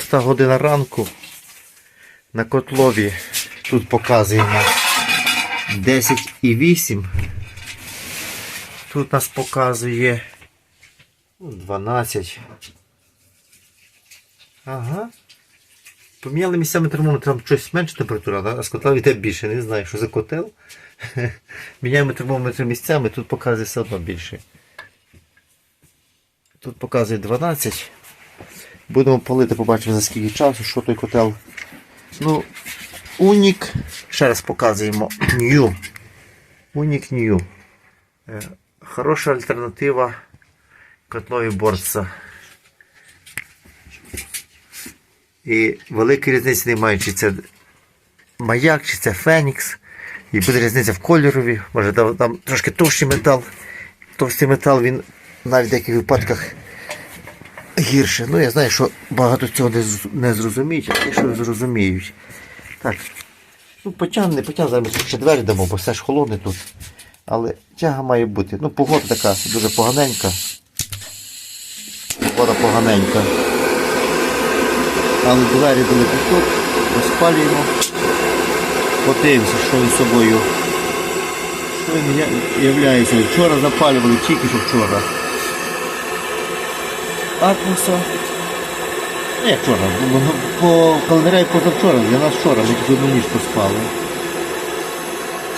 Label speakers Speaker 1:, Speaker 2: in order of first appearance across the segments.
Speaker 1: 6 година ранку. На котлові тут показуємо 10,8. Тут нас показує ну, 12. Ага. Поміняли місцями термометром щось менше температура, а з котла йде більше. Не знаю, що за котел. Міняємо термометр місцями, тут показує все одно більше. Тут показує 12. Будемо палити, побачимо за скільки часу, що той котел. Ну, Унік. Ще раз показуємо. New. Унік New. Е, Хороша альтернатива котлові борца. І великої різниці немає, чи це маяк, чи це Фенікс. І буде різниця в кольорові. Може там, там трошки товщий метал. Товстий метал він навіть в деяких випадках гірше. Ну я знаю, що багато цього не, не зрозуміють, а ті, що зрозуміють. Так. Ну, потягне, не потягне, зараз ще двері дамо, бо все ж холодне тут. Але тяга має бути. Ну, погода така дуже поганенька. Погода поганенька. Але двері були тут, розпалюємо. Подивимося, що він собою. Що він являється. Вчора запалювали, тільки що вчора. Ну, як вчора, бо- по календарю позавчора, для нас вчора, ми тільки одну ніч поспали.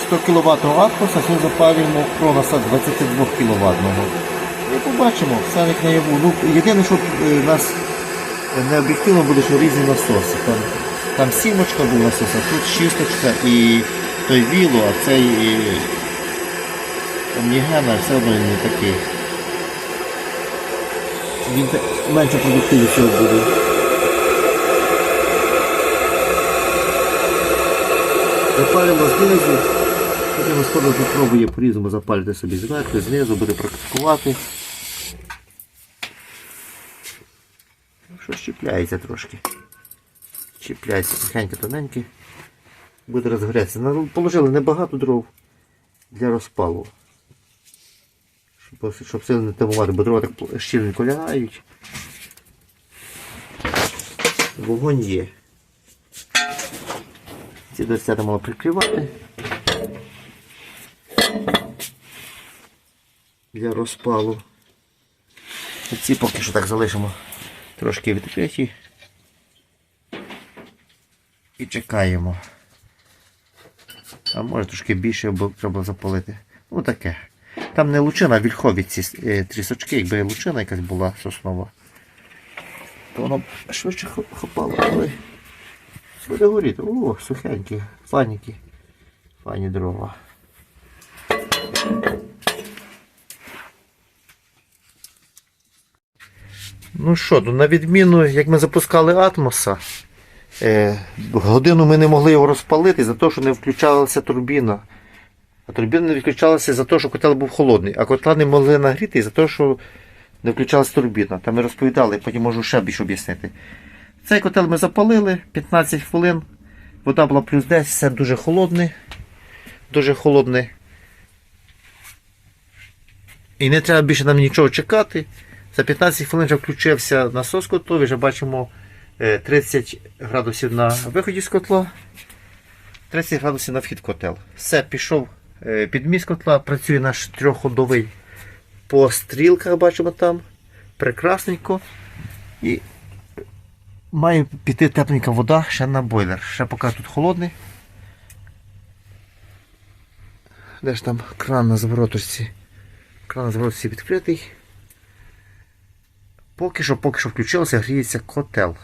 Speaker 1: 100 кВт атмоса, сьогодні запалюємо Кронаса 22 кВт. І побачимо, все як наяву. Ну, єдине, що е, нас не об'єктивно буде, що різні насоси. Там, там сімочка була насос, а тут шісточка і той віло, а цей і, Омнігена все одно не такий. Він менше продуктивний цього буде. Запалимо знизу. Потім господар попробує по-різному запалити собі зверху, знизу, буде практикувати. Ну, Що щепляється трошки. Чіпляється тихенько тоненьке. Буде розгорятися. Ну, Положили небагато дров для розпалу. Щоб, щоб сильно не тамувати, бо дрова так щільненько лягають. Вогонь є. Ці дверцята мало прикривати. Для розпалу. Ці поки що так залишимо трошки відкриті. І чекаємо. А може трошки більше, бо треба запалити. Ну таке. Там не лучина, а вільхові ці е, трісочки, якби лучина якась була соснова, то воно швидше хопало, але буде горіти. О, сухенькі, фаніки. Фані дрова. Ну що, ну на відміну, як ми запускали атмоса, е, годину ми не могли його розпалити за те, що не включалася турбіна. А турбіна не відключалася за те, що котел був холодний, а котла не могли нагріти за те, що не включалася турбіна. Там ми розповідали, потім можу ще більше об'яснити. Цей котел ми запалили 15 хвилин. Вода була плюс 10, все дуже холодне. Дуже холодне. І не треба більше нам нічого чекати. За 15 хвилин вже включився насос котловий, вже бачимо е, 30 градусів на виході з котла. 30 градусів на вхід котел. Все, пішов е, підміс котла, працює наш трьохходовий по стрілках, бачимо там. Прекрасненько. І має піти тепленька вода ще на бойлер. Ще поки тут холодний. Де ж там кран на звороточці? Кран на звороточці відкритий. Поки що, поки що включився, гріється котел.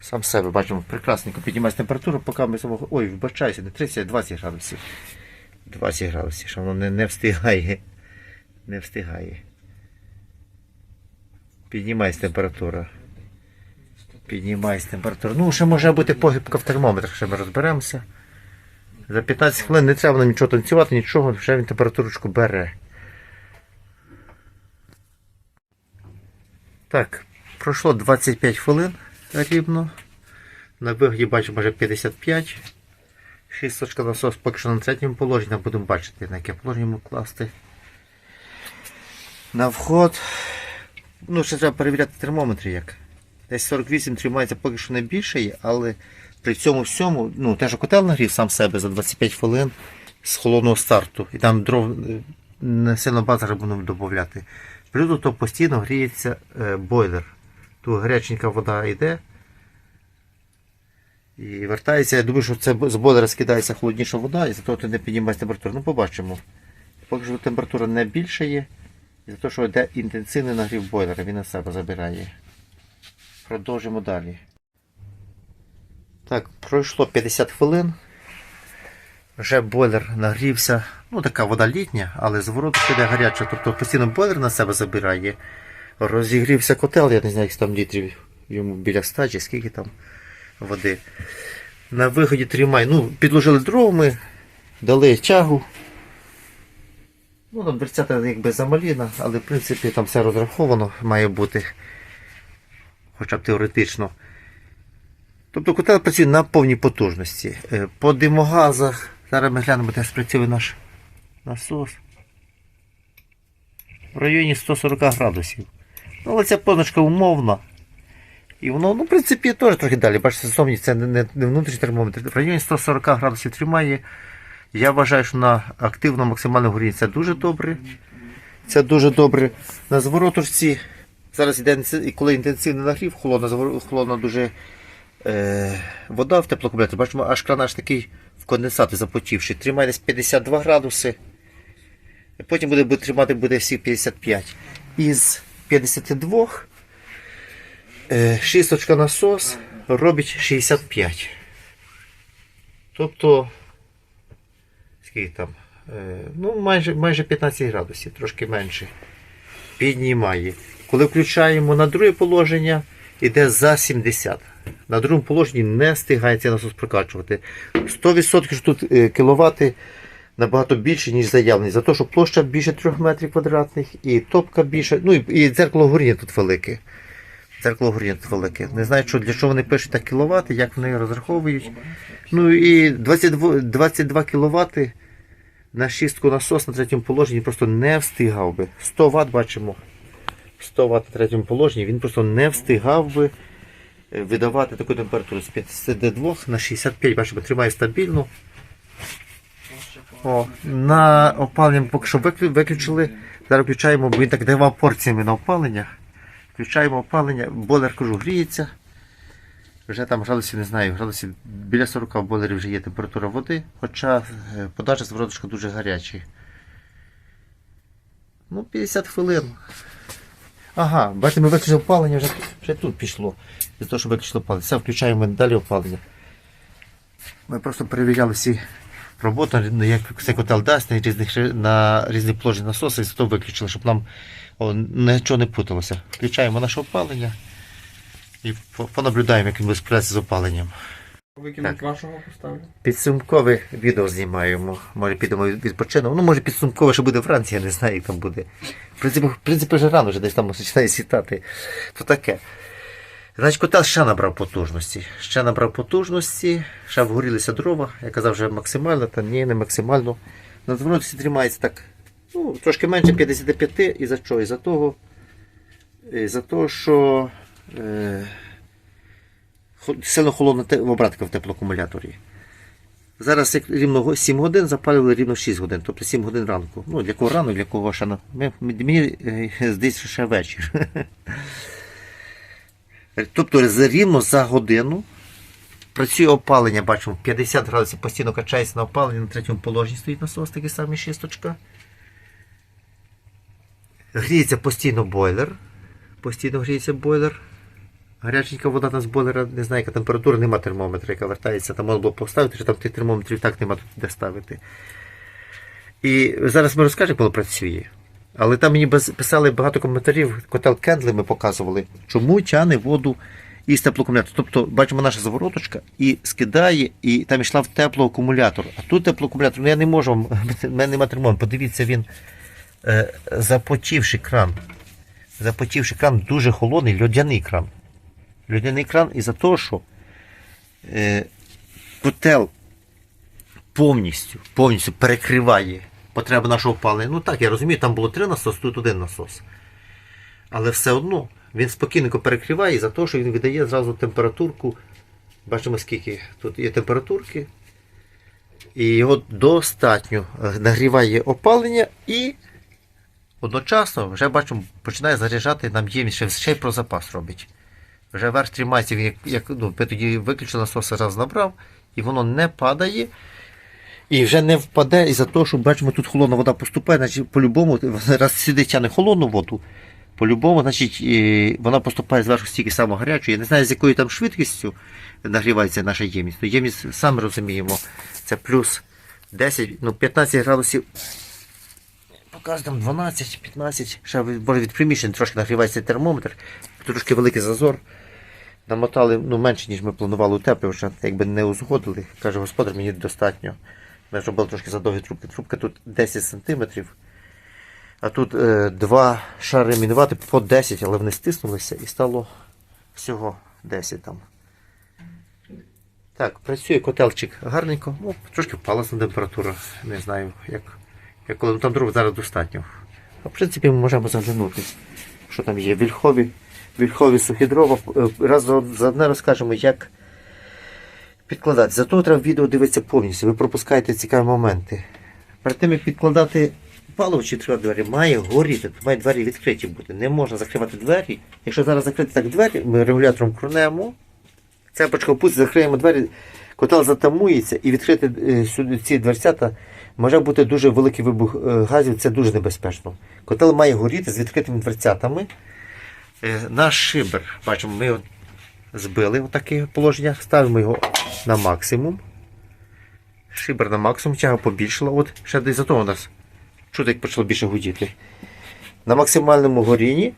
Speaker 1: Сам себе бачимо, прекрасненько піднімається температура, поки ми самого. Ой, вибачайся, не 30, а 20 градусів. 20 градусів, що воно не, не встигає. Не встигає. Піднімається температура. Піднімається температура. Ну, ще може бути похибка в термометрах, ще ми розберемося. За 15 хвилин не треба нічого танцювати, нічого, вже він температурочку бере. Так, пройшло 25 хвилин рівно. На вигляді бачимо вже 55. Шісточка насос поки що на третьому положенні, будемо бачити, на яке положення йому класти. На вход. Ну, ще треба перевіряти термометри як. Десь 48 тримається поки що не більше, але при цьому всьому, ну, теж котел нагрів сам себе за 25 хвилин з холодного старту. І там дров е, не сильно багато будемо додати. Плюс того постійно гріється е, бойлер. Тут гаряченька вода йде. І вертається, я думаю, що це з бойлера скидається холодніша вода, і за того ти не піднімаєш температуру. Ну, побачимо. Поки що температура не більша є, і за те, що йде інтенсивний нагрів бойлера, він на себе забирає. Продовжимо далі. Так, пройшло 50 хвилин. Вже бойлер нагрівся. Ну, така вода літня, але з вороту йде гаряча. Тобто постійно бойлер на себе забирає. Розігрівся котел, я не знаю, як там літрів йому біля 100 чи скільки там води. На виході тримай. Ну, підложили дровами, дали тягу. Ну, там дверцята якби замаліна, але в принципі там все розраховано має бути. Хоча б теоретично. Тобто котел працює на повній потужності. Е, По димогазах. Зараз ми глянемо, де спрацює наш насос. В районі 140 градусів. Ну, але ця позначка умовна. І воно, ну, в принципі, теж трохи далі. Бачите, зовні це не, не, внутрішній термометр. В районі 140 градусів тримає. Я вважаю, що на активно максимально горінні це дуже добре. Це дуже добре. На звороточці зараз йде коли інтенсивний нагрів, холодна, холодна дуже е, вода в теплокомплекті. Бачимо, аж кран аж такий в конденсати запотівший. Тримає десь 52 градуси. Потім буде, буде тримати буде всі 55. Із 52 е, шісточка насос робить 65. Тобто, скільки там? Е, ну, майже, майже 15 градусів, трошки менше. Піднімає. Коли включаємо на друге положення, іде за 70. На другому положенні не встигає цей насос прокачувати. 100% що тут е, кіловати набагато більше, ніж заявлені. За те, що площа більше 3 метрів квадратних, і топка більше, ну і дзеркало горіння тут велике. Дзеркало горіння велике. Не знаю, що, для чого вони пишуть так кіловати, як вони розраховують. Ну і 22, 22 кВт на шістку насос на третьому положенні просто не встигав би. 100 Вт бачимо. 100 Вт на третьому положенні, він просто не встигав би е, видавати таку температуру з 52 на 65, бачимо, тримає стабільно. О, на опалення поки що виключили. Зараз включаємо, бо він так давав порціями на опалення. Включаємо опалення, бойлер кажу, гріється. Вже там градусів не знаю, градусів біля 40 в бойлері вже є температура води, хоча е, подача з вороточка дуже гарячий. Ну, 50 хвилин. Ага, бачите, ми виключили опалення, вже, вже тут пішло. Для того, щоб виключили опалення. Все, включаємо далі опалення. Ми просто перевіряли всі роботи, ну, як цей котел дасть на різних, на різні положення насоси, і то виключили, щоб нам о, нічого не путалося. Включаємо наше опалення і понаблюдаємо, як він буде справлятися з опаленням.
Speaker 2: Викинуть вашого поставлю.
Speaker 1: Підсумкове відео знімаємо. Може підемо від- відпочинемо. Ну, може підсумкове, що буде вранці, я не знаю, як там буде. В принципі, в принципі вже рано вже десь там починає сітати. То таке. Значить, котел ще набрав потужності. Ще набрав потужності, ще вгорілися дрова. Я казав, вже максимально, та ні, не максимально. На зворотці тримається так, ну, трошки менше 55 і за що? І за того, і за того що е, сильно холодна обратка в теплоакумуляторі. Зараз як рівно 7 годин запалювали рівно 6 годин, тобто 7 годин ранку. Ну, для кого рано, для кого ще на. Мені здається, що ще вечір. Тобто рівно за годину працює опалення, бачимо, 50 градусів постійно качається на опалення, на третьому положенні стоїть насос, такий самий шісточка. Гріється постійно бойлер. Постійно гріється бойлер. Гаряченька вода на з бойлера, не знаю, яка температура, нема термометра, яка вертається. Там можна було поставити, що там тих термометрів так нема де ставити. І зараз ми розкажемо, коли працює. Але там мені писали багато коментарів, котел Кендли ми показували, чому тяне воду із теплоакумулятора. Тобто бачимо наша завороточка і скидає, і там йшла в теплоакумулятор. А тут теплоакумулятор, ну я не можу вам, в мене немає термометра. Подивіться, він е, запотівший кран. Запотівший кран дуже холодний, льодяний кран. Льодяний кран із-за того, що е, котел повністю, повністю перекриває потребу нашого опалення. Ну так, я розумію, там було три насоси, тут один насос. Але все одно Він спокійненько перекриває за те, що він видає зразу температурку. Бачимо, скільки тут є температурки. І його достатньо е, нагріває опалення і одночасно вже бачимо, починає заряджати нам ємність, ще, ще й про запас робить. Вже верх тримається, він як, як ну, тоді виключили насос, раз набрав, і воно не падає. І вже не впаде із-за того, що бачимо, тут холодна вода поступає, значить по-любому, раз сюди тягне холодну воду, по-любому, значить, і вона поступає зверху стільки само гарячої. Я не знаю, з якою там швидкістю нагрівається наша ємність. Ну, ємність, саме розуміємо, це плюс 10, ну 15 градусів. Покаже там 12-15, ще може від приміщення трошки нагрівається термометр, трошки великий зазор. Намотали ну, менше, ніж ми планували утеплювача, якби не узгодили. Каже, господар, мені достатньо. Ми зробили трошки задовгі трубки. Трубка тут 10 см. А тут е, два шари мінувати по 10, але вони стиснулися і стало всього 10 там. Так, працює котелчик гарненько. Ну, трошки впала температура. Не знаю, як, як коли ну, там дров зараз достатньо. А в принципі ми можемо заглянути, що там є. Вільхові, вільхові сухі дрова. Е, Раз за одне розкажемо, як підкладати. Зато треба відео дивитися повністю. Ви пропускаєте цікаві моменти. Перед тим як підкладати паливо чи треба двері, має горіти, то мають двері відкриті бути. Не можна закривати двері. Якщо зараз закрити так двері, ми регулятором крунемо, цепочка опустить, закриємо двері, котел затамується і відкрити е, сюди ці дверцята може бути дуже великий вибух е, газів, це дуже небезпечно. Котел має горіти з відкритими дверцятами. Е, Наш шибер, бачимо, ми збили в таке положення, ставимо його на максимум. Шибер на максимум, тяга побільшила. От ще десь за того у нас чути, як почало більше гудіти. На максимальному горінні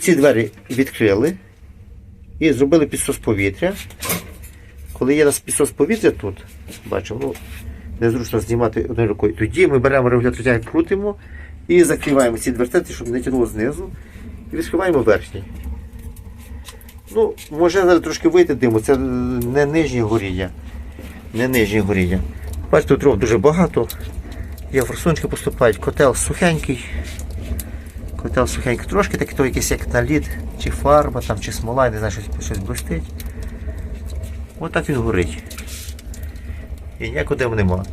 Speaker 1: ці двері відкрили і зробили підсос повітря. Коли є у нас підсос повітря тут, бачимо, ну, незручно знімати одною рукою. Тоді ми беремо регулятор тяги, крутимо і закриваємо ці дверцяти, щоб не тягнуло знизу. І відкриваємо верхній. Ну, може зараз трошки вийти диму, це не нижнє горіння. Не нижнє горіння. Бачите, тут дров дуже багато. Є форсунки поступають, котел сухенький. Котел сухенький. Трошки такий, то якийсь як наліт, чи фарба, там, чи смола, не знаю, щось, щось блистить. Ось так він горить. І ніякого диму нема.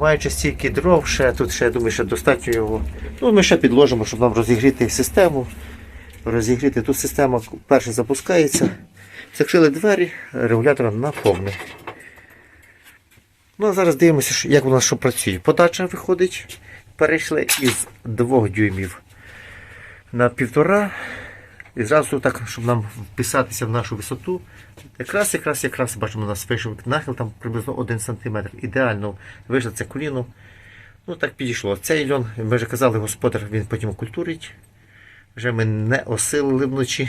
Speaker 1: Маючи стільки дров, ще тут ще я думаю, ще достатньо його. Ну, ми ще підложимо, щоб нам розігріти систему. Розігріти тут система перше запускається. Закрили двері, регулятор на повне. Ну, а зараз дивимося, як у нас що працює. Подача виходить. Перейшли із 2 дюймів на півтора. І зразу так, щоб нам вписатися в нашу висоту. Якраз, якраз, якраз бачимо, у нас вийшов нахил там приблизно 1 см. Ідеально вийшло це коліно. Ну так підійшло. Цей льон, ми вже казали, господар, він потім окультурить. Вже ми не осилили вночі.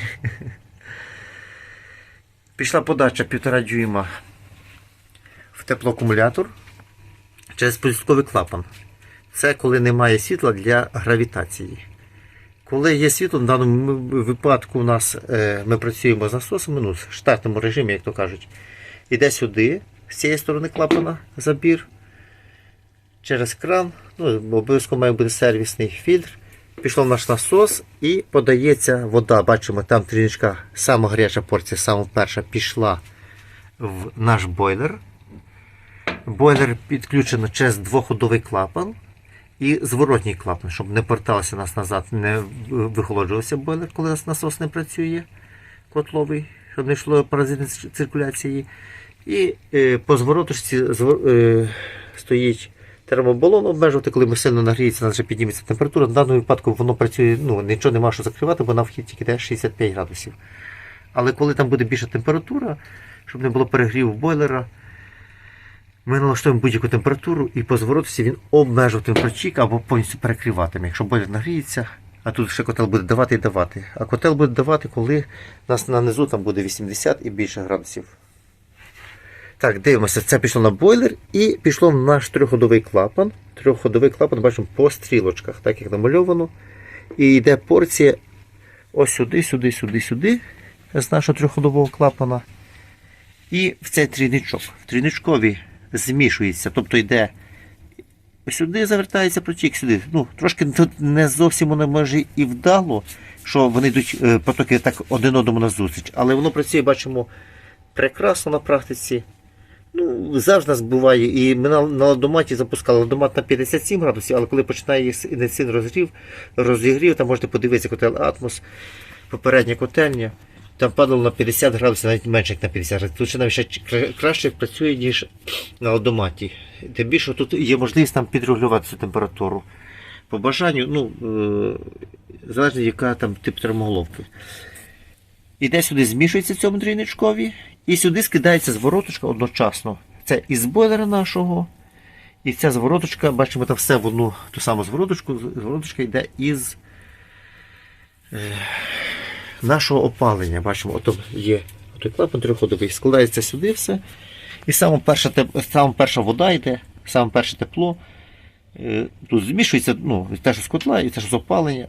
Speaker 1: Пішла подача 1,5 дюйма в теплоакумулятор через полістковий клапан. Це коли немає світла для гравітації. Коли є світло, в даному випадку у нас е, ми працюємо з насосами, ну, в штатному режимі, як то кажуть. Іде сюди, з цієї сторони клапана забір, через кран, ну, обов'язково має бути сервісний фільтр. Пішов наш насос і подається вода. Бачимо, там тріничка, сама гаряча порція, сама перша пішла в наш бойлер. Бойлер підключено через двоходовий клапан і зворотній клапан, щоб не порталося нас назад, не вихолоджувався бойлер, коли нас насос не працює, котловий, щоб не йшло паразитної циркуляції. І е, по звороточці звор- е, стоїть термобалон обмежувати, коли ми сильно нагріється, нас вже підніметься температура. В даному випадку воно працює, ну нічого нема що закривати, бо на вхід тільки йде 65 градусів. Але коли там буде більша температура, щоб не було перегріву бойлера, ми налаштуємо будь-яку температуру і по зворотці він обмежуватиме протік або повністю перекриватиме. Якщо бойлер нагріється, а тут ще котел буде давати і давати. А котел буде давати, коли у нас на низу там буде 80 і більше градусів. Так, дивимося, це пішло на бойлер і пішло в наш трьохходовий клапан. Трьохходовий клапан бачимо по стрілочках, так як намальовано. І йде порція ось сюди, сюди, сюди, сюди з нашого трьохходового клапана. І в цей трійничок. В трійничкові змішується, тобто йде сюди завертається протік, сюди. Ну, трошки не зовсім воно може і вдало, що вони йдуть е, потоки так один одному назустріч. Але воно працює, бачимо, прекрасно на практиці. Ну, завжди нас буває. І ми на, на ладоматі запускали ладомат на 57 градусів, але коли починає інтенсивний розгрів, розігрів, там можете подивитися котел Атмос, попередня котельня. Там падало на 50 градусів, навіть менше як на 50 градусів. Тут ще навіть ще краще працює, ніж на ладоматі. Тим більше тут є можливість там підрегулювати цю температуру. По бажанню, ну, е, залежно яка там тип термоголовки. Іде сюди, змішується в цьому трійничкові, і сюди скидається звороточка одночасно. Це із бойлера нашого. І ця звороточка, бачимо, там все в одну ту саму звороточку. Звороточка йде із е, нашого опалення. Бачимо, ото є той клапан трьохходовий, складається сюди все. І саме перша, саме перша вода йде, саме перше тепло. Е, Тут змішується ну, те, що з котла, і те, що з опалення.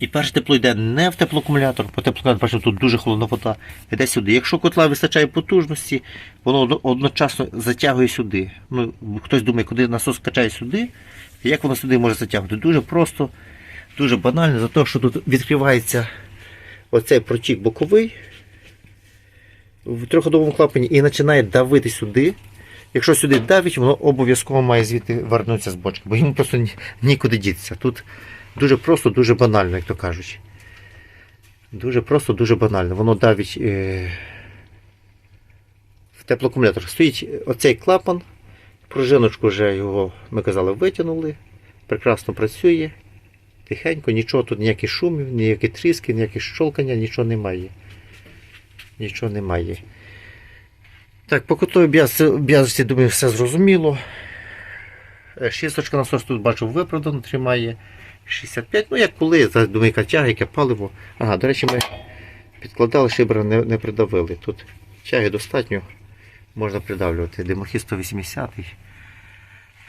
Speaker 1: І перше тепло йде не в теплоакумулятор, бо теплоакумулятор, бачимо, тут дуже холодна вода, йде сюди. Якщо котла вистачає потужності, воно одночасно затягує сюди. Ну, хтось думає, куди насос качає сюди, як воно сюди може затягувати. Дуже просто, дуже банально, за те, що тут відкривається оцей протік боковий в трьохходовому клапані і починає давити сюди. Якщо сюди давить, воно обов'язково має звідти вернутися з бочки, бо йому просто нікуди дітися. Тут дуже просто, дуже банально, як то кажуть. Дуже просто, дуже банально. Воно давить е, в теплоакумулятор. Стоїть оцей клапан, пружиночку вже його, ми казали, витягнули. Прекрасно працює. Тихенько, нічого тут ніяких шумів, ніякі тріски, ніякі щолкання, нічого немає. Нічого немає. Так, по котовій об'язості, думаю, все зрозуміло. Е, Шісточка насос тут бачу виправдано, тримає 65. Ну, як коли, думаю, тяга, яке паливо. Ага, до речі, ми підкладали, шибра не, не придавили. Тут тяги достатньо, можна придавлювати. Димохід 180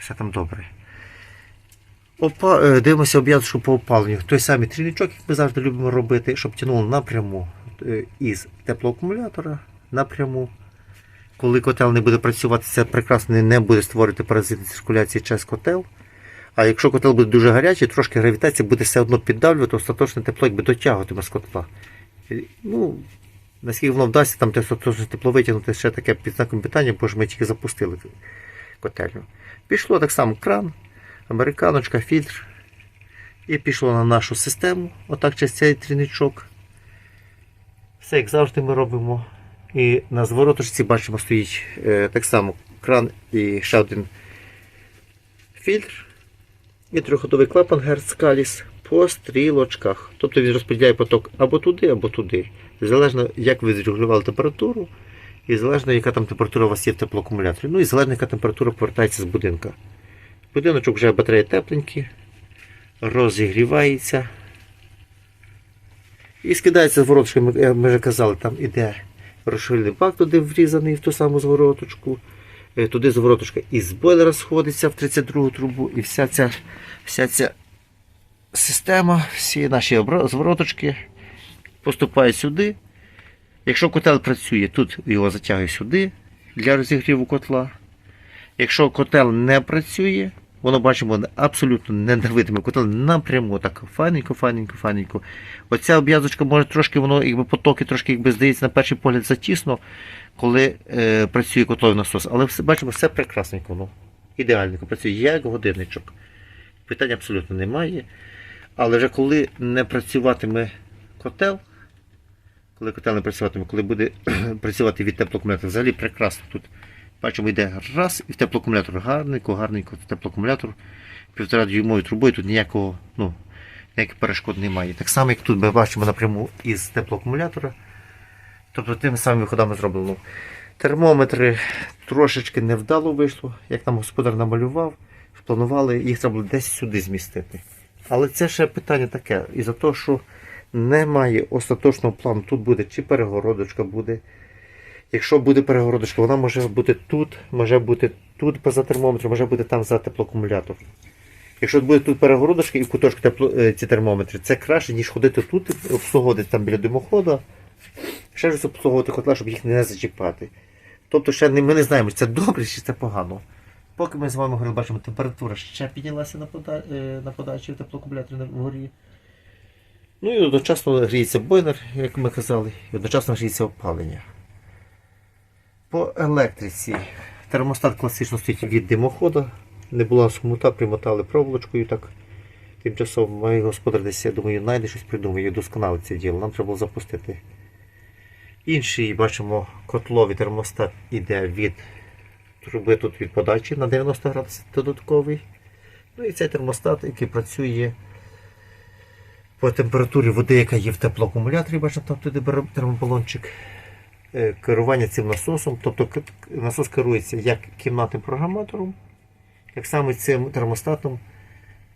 Speaker 1: все там добре. Опа... е, Дивимося об'язочку по опаленню. Той самий трійничок, як ми завжди любимо робити, щоб тягнуло напряму е, із теплоакумулятора напряму. Коли котел не буде працювати, це прекрасно не- буде створювати паразитні циркуляції через котел. А якщо котел буде дуже гарячий, трошки гравітація буде все одно піддавлювати, остаточне тепло якби дотягуватиме з котла. Ну, наскільки воно вдасться, там те тепло витягнути ще таке під знаком питання, бо ж ми тільки запустили котельню. Пішло так само кран, американочка, фільтр. І пішло на нашу систему, отак через цей тріничок. Все, як завжди, ми робимо. І на звороточці бачимо стоїть е, так само кран і ще один фільтр. І трьохходовий клапан Герцкаліс по стрілочках. Тобто він розподіляє поток або туди, або туди. Залежно, як ви зрегулювали температуру, і залежно, яка там температура у вас є в теплоакумуляторі. Ну і залежно, яка температура повертається з будинка. Будиночок вже батареї тепленькі, розігрівається. І скидається звороточка, ми, вже казали, там іде розширений бак туди врізаний в ту саму звороточку. Е, Туди звороточка із бойлера сходиться в 32 трубу, і вся ця, вся ця система, всі наші звороточки поступають сюди. Якщо котел працює, тут його затягує сюди для розігріву котла. Якщо котел не працює, воно бачимо абсолютно не давитиме котел напряму, так файненько, файненько, файненько. Оця обв'язочка може трошки, воно якби потоки трошки якби здається на перший погляд затісно, коли е, працює котловий насос. Але все, бачимо, все прекрасненько воно. Ідеальненько працює, як годинничок. Питань абсолютно немає. Але вже коли не працюватиме котел, коли котел не працюватиме, коли буде працювати від теплоакумулятора, взагалі прекрасно тут. Бачимо, йде раз і в теплоакумулятор гарненько, гарненько, теплоакумулятор півтора дюймовою трубою, тут ніякого, ну, ніяких перешкод немає. Так само, як тут ми бачимо напряму із теплоакумулятора. Тобто тими самими виходами зроблено. Термометри трошечки невдало вийшло, як нам господар намалював, планували, їх треба було десь сюди змістити. Але це ще питання таке. І за те, що немає остаточного плану, тут буде чи перегородочка буде. Якщо буде перегородочка, вона може бути тут, може бути тут поза термометром, може бути там за теплоакумулятор. Якщо буде тут перегородочка і в тепло, е, ці термометри, це краще, ніж ходити тут, обслуговувати там біля димохода, ще щось обслуговувати котла, щоб їх не зачіпати. Тобто ще ми не знаємо, чи це добре, чи це погано. Поки ми з вами говорили, бачимо, температура ще піднялася на, пода... е, на подачі в теплоакумуляторі вгорі. Ну і одночасно гріється бойлер, як ми казали, і одночасно гріється опалення. По електриці. Термостат класично стоїть від димохода. Не була смута, примотали проволочкою так. Тимчасово мій господар десь, я думаю, знайде щось придумає, досконалить це діло. Нам треба було запустити. Інший, бачимо, котловий термостат іде від труби тут від подачі на 90 градусів додатковий. Ну і цей термостат, який працює по температурі води, яка є в теплоакумуляторі, бачимо, там туди бере термобалончик. Е, Керування цим насосом, тобто насос керується як кімнатним програматором, так само цим термостатом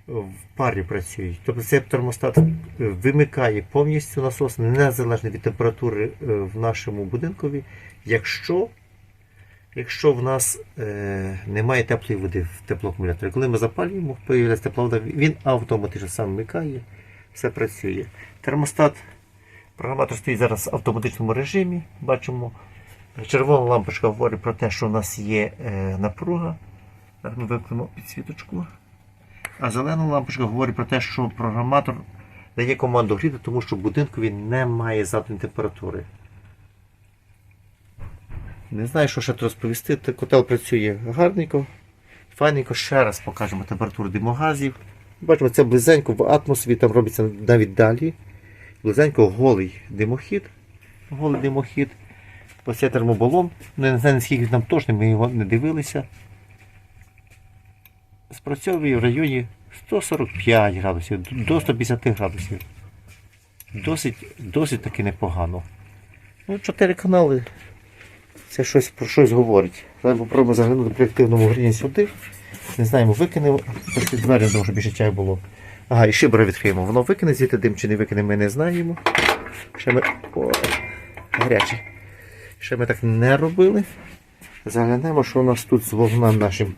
Speaker 1: в парі працюють. Тобто цей термостат вимикає повністю насос незалежно від температури е, в нашому будинкові, якщо, якщо в нас е, немає теплої води в теплоакумуляторі. Коли ми запалюємо, появляється тепла вода, він автоматично сам вмикає, все працює. Термостат, програматор стоїть зараз в автоматичному режимі. Бачимо, червона лампочка говорить про те, що у нас є е, напруга. Зараз ми вимкнемо підсвіточку. А зелена лампочка говорить про те, що програматор дає команду гріти, тому що в будинкові немає заданої температури. Не знаю, що ще тут розповісти. Котел працює гарненько, файненько. Ще раз покажемо температуру димогазів. Бачимо, це близенько в атмосфері, там робиться навіть далі. Близенько голий димохід. Голий димохід. Ось це термобалон. Ну, не знаю, наскільки там точний, ми його не дивилися спрацьовує в районі 145 градусів до 150 градусів. Досить, досить таки непогано. Ну, чотири канали. Це щось про щось говорить. Зараз попробуємо заглянути при активному грінні сюди. Не знаємо, викинемо. Двері, тому більше чаю було. Ага, і шибера відкриємо. Воно викине звідти дим чи не викине, ми не знаємо. Ще ми. О, гаряче. Ще ми так не робили. Заглянемо, що у нас тут з вогнем нашим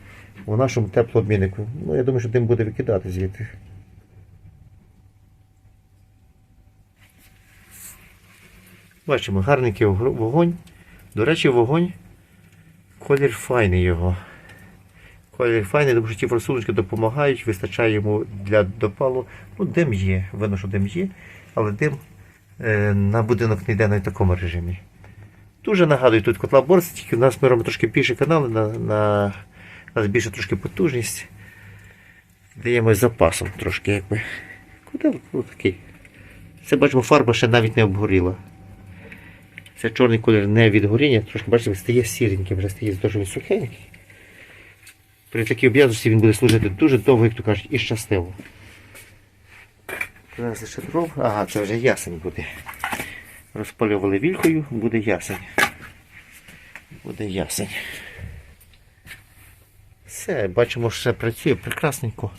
Speaker 1: у нашому теплообміннику. Ну, я думаю, що дим буде викидати звідти. Бачимо, гарненький вогонь. До речі, вогонь. Колір файний його. Файний, тому що ті форсуночки допомагають, вистачає йому для допалу. Ну, дим є, видно, що дим є, але дим е, на будинок не йде на такому режимі. Дуже нагадую, тут котла борс, тільки в нас ми робимо трошки більше канали на, на у нас більше трошки потужність. Даємо запасом трошки якби. Куди ну, такий? Це бачимо, фарба ще навіть не обгоріла. Це чорний колір не від горіння, трошки бачите, стає сіреньким, вже стає дуже сухенький. При такій об'язності він буде служити дуже довго, як то кажуть, і щасливо. Зараз ще дров. Ага, це вже ясень буде. Розпалювали вількою, буде ясень. Буде ясень. Все, бачимо, що все працює прекрасненько.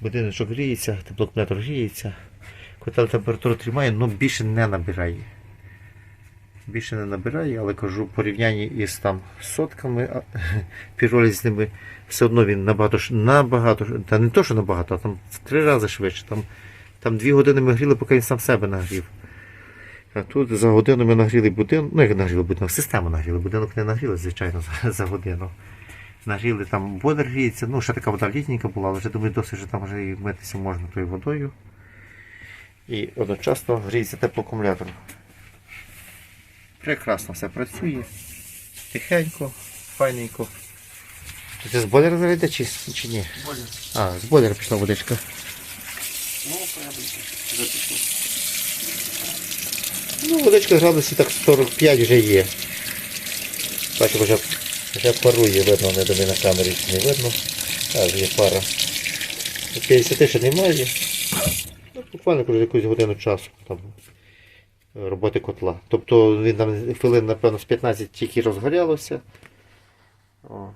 Speaker 1: Будиночок гріється, теплоакумулятор гріється. Котел температуру тримає, але більше не набирає. Більше не набирає, але кажу, порівнянні із там сотками піролізними, все одно він набагато, набагато, та не то, що набагато, а там в три рази швидше. Там, там дві години ми гріли, поки він сам себе нагрів. А тут за годину ми нагріли будинок, ну як нагріли будинок, систему нагріли, будинок не нагріли, звичайно, за, за годину. Нагріли там бойлер гріється, ну ще така вода літненька була, але вже думаю, досить вже там вже і митися можна тою водою. І одночасно гріється теплоакумулятор. Прекрасно все працює. Тихенько, файненько. Це з бойлера заведе чи, чи ні?
Speaker 2: Бойлер.
Speaker 1: А, з бойлера пішла водичка.
Speaker 2: Ну. Запішло.
Speaker 1: Ну, водичка градусів так 45 вже є. Бачимо, вже, вже парує, видно, не думаю на камері не видно. А, вже є пара. 50 ще немає. Ну, буквально якусь годину часу там роботи котла. Тобто він там хвилин, напевно, з 15 тільки розгорялося. О,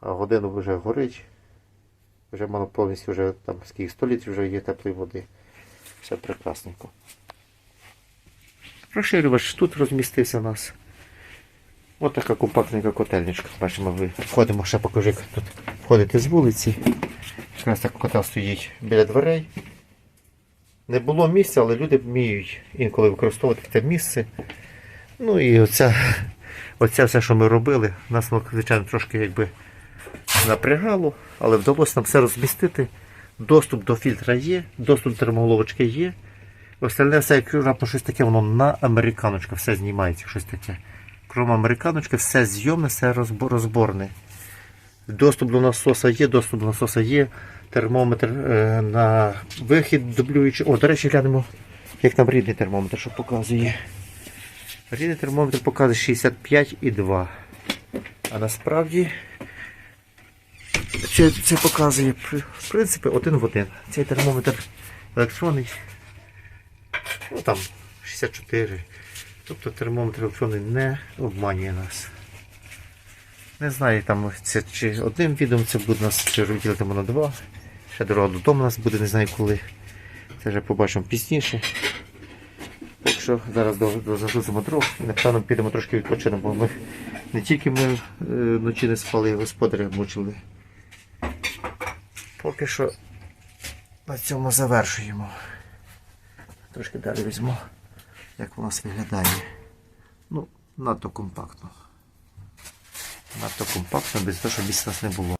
Speaker 1: а годину вже горить. Вже мало повністю вже там скільки 100 літрів вже є теплої води. Все прекрасненько. Розширювач тут розмістився у нас. Ось така компактненька котельничка. Бачимо, ви входимо, ще покажу, як тут входити з вулиці. Якраз так котел стоїть біля дверей. Не було місця, але люди вміють інколи використовувати це місце. Ну і оця, оця все, що ми робили, нас, ну, звичайно, трошки якби напрягало, але вдалося нам все розмістити. Доступ до фільтра є, доступ до термоголовочки є. Остальне все, як раптом щось таке, воно на американочка, все знімається, щось таке. Крім американочки, все зйомне, все розборне. Доступ до насоса є, доступ до насоса є. Термометр е, на вихід дублюючи. О, до речі, глянемо, як нам рідний термометр, що показує. Рідний термометр показує 65,2. А насправді це, це показує в принципі один в один. Цей термометр електронний. Ну там 64. Тобто термометр електронний не обманює нас. Не знаю, там це чи одним відео це буде нас, чи розділитимо на два. Ще дорога додому у нас буде, не знаю коли. Це вже побачимо пізніше. Так що зараз до- до- загрузимо дров і напевно підемо трошки відпочинемо, бо ми не тільки ми е, вночі не спали, господаря мучили. Поки що на цьому завершуємо. Трошки далі візьму, як у нас виглядає. Ну, надто компактно. Надто компактно, без того, щоб місця нас не було.